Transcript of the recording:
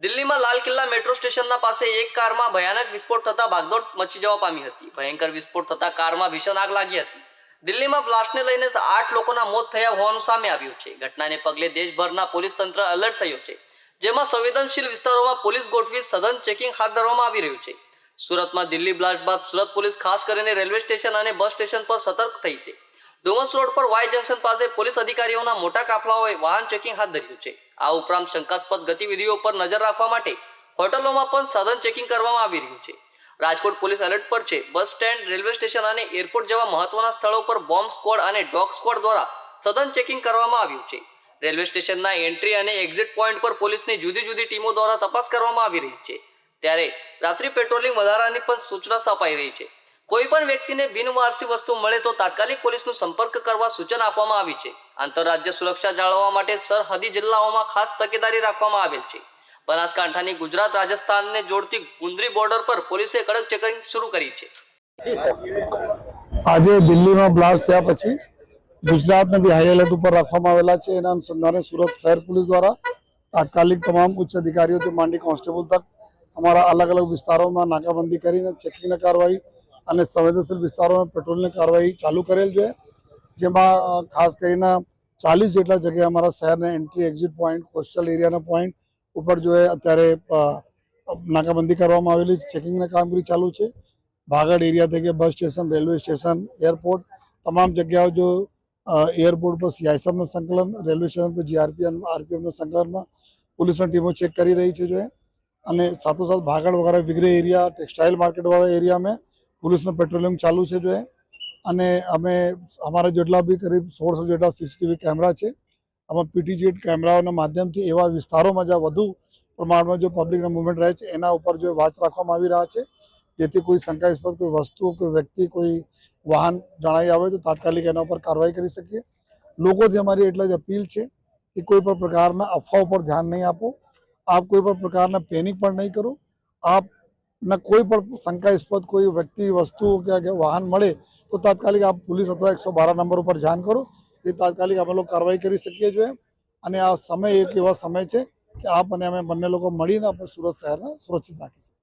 દિલ્હીમાં લાલ કિલ્લા મેટ્રો સ્ટેશનના પાસે એક કારમાં ભયાનક વિસ્ફોટ થતા ભાગદોડ મચી જવા પામી હતી. ભયંકર વિસ્ફોટ થતા કારમાં ભીષણ આગ લાગી હતી. દિલ્હીમાં બ્લાસ્ટને લઈને આઠ લોકોના મોત થયા હોવાનું સામે આવ્યું છે. ઘટનાને પગલે દેશભરના પોલીસ તંત્ર એલર્ટ થયું છે. જેમાં સંવેદનશીલ વિસ્તારોમાં પોલીસ ગોઠવી સઘન ચેકિંગ હાથ ધરવામાં આવી રહ્યું છે. સુરતમાં દિલ્હી બ્લાસ્ટ બાદ સુરત પોલીસ ખાસ કરીને રેલવે સ્ટેશન અને બસ સ્ટેશન પર સતર્ક થઈ છે. ડુમસ રોડ પર વાય જંકશન પાસે પોલીસ અધિકારીઓના મોટા કાફલાઓએ વાહન ચેકિંગ હાથ ધર્યું છે. આ ઉપરાંત શંકાસ્પદ ગતિવિધિઓ પર નજર રાખવા માટે હોટલોમાં પણ સઘન ચેકિંગ કરવામાં આવી રહ્યું છે. રાજકોટ પોલીસ એલર્ટ પર છે, બસ સ્ટેન્ડ, રેલવે સ્ટેશન અને એરપોર્ટ જેવા મહત્વના સ્થળો પર બોમ્બ સ્ક્વોડ અને ડોગ સ્ક્વોડ દ્વારા સઘન ચેકિંગ કરવામાં આવ્યું છે. રેલવે સ્ટેશનના એન્ટ્રી અને એક્ઝિટ પોઈન્ટ પર પોલીસની જુદી જુદી ટીમો દ્વારા તપાસ કરવામાં આવી રહી છે. ત્યારે રાત્રિ પેટ્રોલિંગ વધારાની પણ સૂચના અપાઈ રહી છે. કોઈ પણ વ્યક્તિને બિનવારસી વસ્તુ મળે તો તાત્કાલિક પોલીસનો સંપર્ક કરવા સૂચના આપવામાં આવી છે. આંતરરાજ્ય સુરક્ષા જાળવવા માટે સરહદી જિલ્લાઓમાં ખાસ તકેદારી રાખવામાં આવેલ છે. બનાસકાંઠાની ગુજરાત રાજસ્થાનને જોડતી ગુંદરી બોર્ડર પર પોલીસે કડક ચેકિંગ શરૂ કરી છે. આજે દિલ્હીમાં બ્લાસ્ટ થયા પછી ગુજરાતને બી હાઈ એલર્ટ ઉપર રાખવામાં આવેલા છે. એના અનુસંધાને સુરત શહેર પોલીસ દ્વારા તાત્કાલિક તમામ ઉચ્ચ અધિકારીઓથી માંડી કોન્સ્ટેબલ તક અમારા અલગ અલગ વિસ્તારોમાં નાકાબંધી કરીને ચેકિંગની કાર્યવાહી અને સંવેદનશીલ વિસ્તારોમાં પેટ્રોલની કાર્યવાહી ચાલુ કરેલ છે, જેમાં ખાસ કરીને ચાલીસ જેટલા જગ્યાએ અમારા શહેરના એન્ટ્રી એક્ઝિટ પોઈન્ટ કોસ્ટલ એરિયાના પોઈન્ટ ઉપર જો અત્યારે નાકાબંધી કરવામાં આવેલી છે. ચેકિંગની કામગીરી ચાલુ છે. ભાગડ એરિયા થઈ ગયા bus station railway station airport તમામ જગ્યાઓ જો એરપોર્ટ પર સીઆઈએસએફનું સંકલન રેલવે સ્ટેશન પર જીઆરપીએમ આરપીએમના સંકલનમાં પોલીસની ટીમો ચેક કરી રહી છે જો અને સાથોસાથ ભાગડ વગેરે વિગરે એરિયા ટેક્સટાઇલ માર્કેટ વાળા એરિયા में પોલીસનું પેટ્રોલિંગ ચાલુ છે જોઈએ અને અમે અમારા જેટલા બી કરીબ સોળસો જેટલા સીસીટીવી કેમેરા છે, આમાં પીટીજી કેમેરાઓના માધ્યમથી એવા વિસ્તારોમાં જ્યાં વધુ પ્રમાણમાં જો પબ્લિકના મુવમેન્ટ રહે છે, એના ઉપર જો વાચ રાખવામાં આવી રહ્યા છે, જેથી કોઈ શંકાસ્પદ કોઈ વસ્તુ, કોઈ વ્યક્તિ, કોઈ વાહન જણાઈ આવે તો તાત્કાલિક એના ઉપર કાર્યવાહી કરી શકીએ. લોકોથી અમારી એટલા જ અપીલ છે કે કોઈ પણ પ્રકારના અફવાઓ ઉપર ધ્યાન નહીં આપો. આપ કોઈ પણ પ્રકારના પેનિક પણ નહીં કરો. આપને કોઈ પણ શંકાસ્પદ કોઈ વ્યક્તિ, વસ્તુ કે કે વાહન મળે, તો તાત્કાલિક આપ પોલીસ અથવા એકસો બાર નંબર ઉપર જાણ કરો. એ તાત્કાલિક અમે લોકો કાર્યવાહી કરી શકીએ છીએ. અને આ સમય એક એવા સમય છે કે આપ અને અમે બંને લોકો મળીને આપણે સુરત શહેરને સુરક્ષિત રાખી શકીએ.